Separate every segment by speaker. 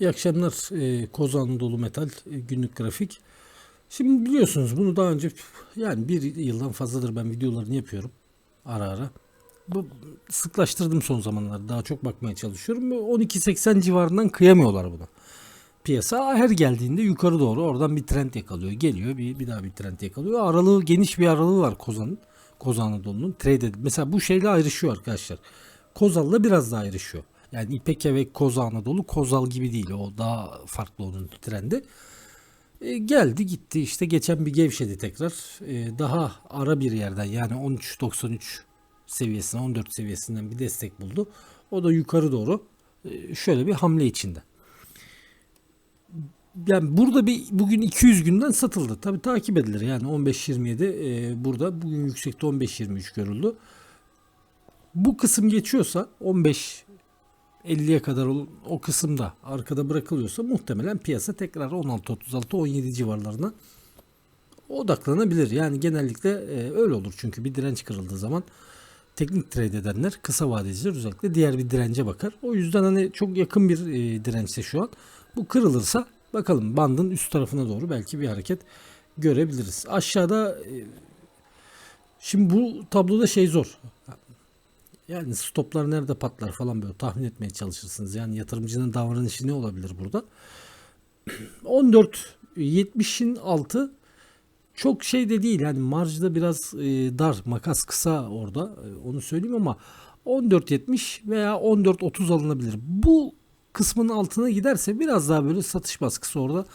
Speaker 1: İyi akşamlar e, Koza Anadolu Metal e, günlük grafik. Şimdi biliyorsunuz bunu daha önce yani bir yıldan fazladır ben videolarını yapıyorum ara ara. Bu sıklaştırdım son zamanlarda daha çok bakmaya çalışıyorum. 12.80 civarından kıyamıyorlar buna. Piyasa her geldiğinde yukarı doğru oradan bir trend yakalıyor. Geliyor bir, bir daha bir trend yakalıyor. Aralığı geniş bir aralığı var Kozan'ın. Koza Anadolu'nun trade edip. Mesela bu şeyle ayrışıyor arkadaşlar. Kozal'la biraz daha ayrışıyor. Yani İpeke ve Koza Anadolu Kozal gibi değil. O daha farklı onun trendi. E, geldi gitti işte geçen bir gevşedi tekrar. E, daha ara bir yerden yani 13.93 seviyesinden 14 seviyesinden bir destek buldu. O da yukarı doğru e, şöyle bir hamle içinde. Yani burada bir bugün 200 günden satıldı. Tabi takip edilir yani 15.27 e, burada bugün yüksekte 15.23 görüldü. Bu kısım geçiyorsa 15 50'ye kadar o kısımda arkada bırakılıyorsa muhtemelen piyasa tekrar 16-36-17 civarlarına odaklanabilir. Yani genellikle e, öyle olur çünkü bir direnç kırıldığı zaman teknik trade edenler kısa vadeciler özellikle diğer bir dirence bakar. O yüzden hani çok yakın bir e, dirençte şu an. Bu kırılırsa bakalım bandın üst tarafına doğru belki bir hareket görebiliriz. Aşağıda e, şimdi bu tabloda şey zor. Yani stoplar nerede patlar falan böyle tahmin etmeye çalışırsınız. Yani yatırımcının davranışı ne olabilir burada? 14 70'in altı çok şey de değil. Yani marjda biraz e, dar, makas kısa orada. E, onu söyleyeyim ama 14.70 veya 14.30 alınabilir. Bu kısmın altına giderse biraz daha böyle satış baskısı orada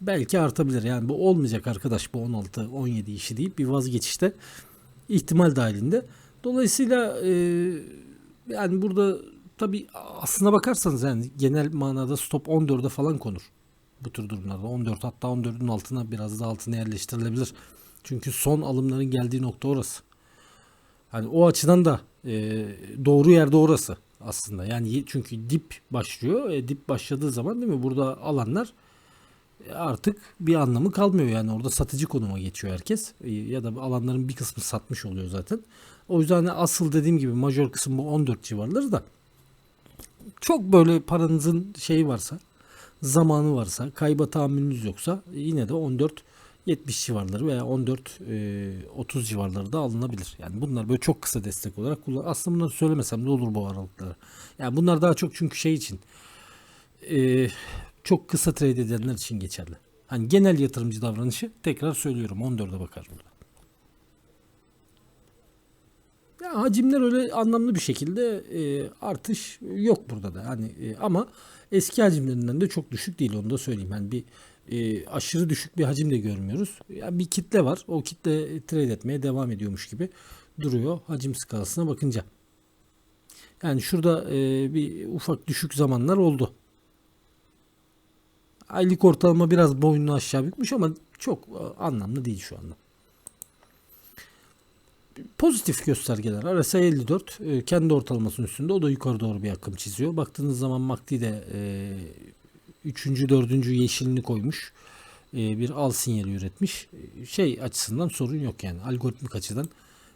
Speaker 1: belki artabilir. Yani bu olmayacak arkadaş bu 16 17 işi deyip bir vazgeçişte ihtimal dahilinde. Dolayısıyla e, yani burada tabi aslına bakarsanız yani genel manada stop 14'e falan konur. Bu tür durumlarda 14 hatta 14'ün altına biraz da altına yerleştirilebilir. Çünkü son alımların geldiği nokta orası. Hani o açıdan da e, doğru yerde orası aslında. Yani çünkü dip başlıyor. E, dip başladığı zaman değil mi burada alanlar artık bir anlamı kalmıyor yani orada satıcı konuma geçiyor herkes E, ya da alanların bir kısmı satmış oluyor zaten. O yüzden asıl dediğim gibi major kısım bu 14 civarları da çok böyle paranızın şeyi varsa zamanı varsa kayba tahammülünüz yoksa yine de 14 70 civarları veya 14 e, 30 civarları da alınabilir. Yani bunlar böyle çok kısa destek olarak kullan. Aslında bunları söylemesem de olur bu aralıkları. Yani bunlar daha çok çünkü şey için e, çok kısa trade edenler için geçerli. Hani genel yatırımcı davranışı tekrar söylüyorum 14'e bakar burada. Ya hacimler öyle anlamlı bir şekilde e, artış yok burada da. Hani e, ama eski hacimlerinden de çok düşük değil onu da söyleyeyim. Yani bir e, aşırı düşük bir hacim de görmüyoruz. Ya bir kitle var. O kitle trade etmeye devam ediyormuş gibi duruyor hacim skalasına bakınca. Yani şurada e, bir ufak düşük zamanlar oldu. Aylık ortalama biraz boynunu aşağı bükmüş ama çok e, anlamlı değil şu anda pozitif göstergeler. RSI 54 e, kendi ortalamasının üstünde. O da yukarı doğru bir akım çiziyor. Baktığınız zaman MACD de e, 3. 4. yeşilini koymuş. E, bir al sinyali üretmiş. E, Şey açısından sorun yok yani. Algoritmik açıdan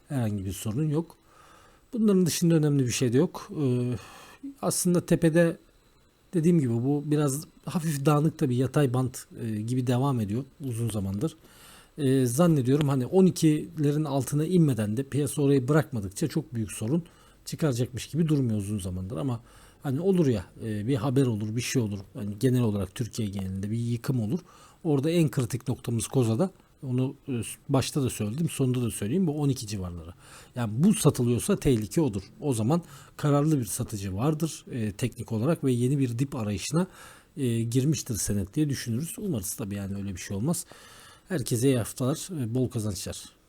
Speaker 1: herhangi bir sorun yok. Bunların dışında önemli bir şey de yok. E, aslında tepede dediğim gibi bu biraz hafif dağınık da bir yatay bant e, gibi devam ediyor uzun zamandır. E, zannediyorum hani 12'lerin altına inmeden de piyasa orayı bırakmadıkça çok büyük sorun çıkaracakmış gibi durmuyor uzun zamandır. Ama hani olur ya e, bir haber olur bir şey olur. Hani genel olarak Türkiye genelinde bir yıkım olur. Orada en kritik noktamız Koza'da. Onu e, başta da söyledim sonunda da söyleyeyim. Bu 12 civarları. Yani bu satılıyorsa tehlike odur. O zaman kararlı bir satıcı vardır e, teknik olarak ve yeni bir dip arayışına e, girmiştir senet diye düşünürüz umarız tabii yani öyle bir şey olmaz Herkese iyi haftalar, bol kazançlar.